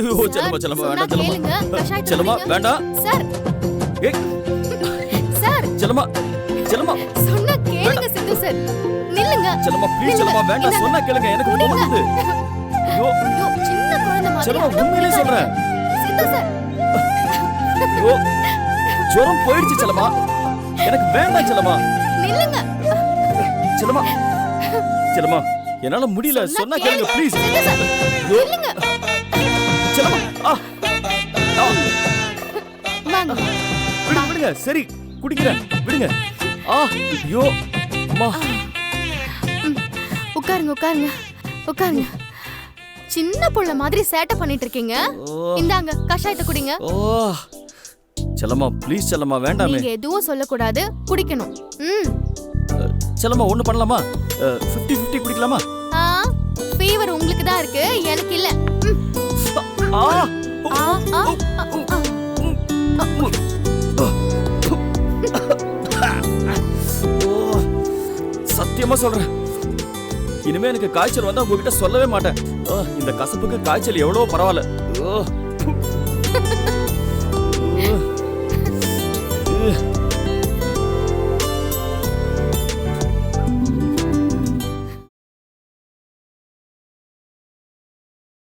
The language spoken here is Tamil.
ஐயோ செல்லம்மா செல்லம்மா வேண்டாம். செல்லம்மா. செல்லம்மா. வேண்டாம். சார். ஏய். சார். செல்லம்மா செல்லம்மா. சொன்னா கேளுங்க சித்து சார். நில்லுங்க. செல்லம்மா ப்ளீஸ். செல்லம்மா வேண்டாம். சொன்னா கேளுங்க எனக்கு குடிங்க. தோணுது ஐயோ ஐயோ, சின்ன குழந்தை மாதிரி செல்லம்மா, அடம் உண்மையிலே பிடிக்காதீங்க. சொல்றேன். சித்து சார். ஐயோ ஜுரம் போயிடுச்சு செல்லம்மா. எனக்கு வேண்டாம் செல்லம்மா. நில்லுங்க. செல்லம்மா. செல்லம்மா என்னால முடியல. சொன்னா கேளுங்க ப்ளீஸ் நில்லுங்க. விடுங்க விடுங்க. சரி குடிக்கிறேன். விடுங்க. ஆ ஐயோ அம்மா. உட்காருங்க உட்காருங்க. உட்காருங்க. சின்ன புள்ள மாதிரி சேட்டை பண்ணிட்டு இருக்கீங்க இந்தாங்க கஷாயத்தை குடிங்க. ஓ. செல்லம்மா ப்ளீஸ் செல்லம்மா வேண்டாமே. நீங்க எதுவும் சொல்லக்கூடாது. குடிக்கணும். ம். செல்லம்மா ஒண்ணு பண்ணலாமா? ஃபிஃப்டி ஃபிஃப்டி குடிக்கலாமா? ஆ ஃபீவர் உங்களுக்கு தான் இருக்கு. எனக்கு சத்தியமா சொல்றேன் இனிமே எனக்கு காய்ச்சல் வந்தா உங்ககிட்ட சொல்லவே மாட்டேன் ஓ, இந்த கசப்புக்கு காய்ச்சல் எவ்வளவோ பரவாயில்ல ஓ. ஓ.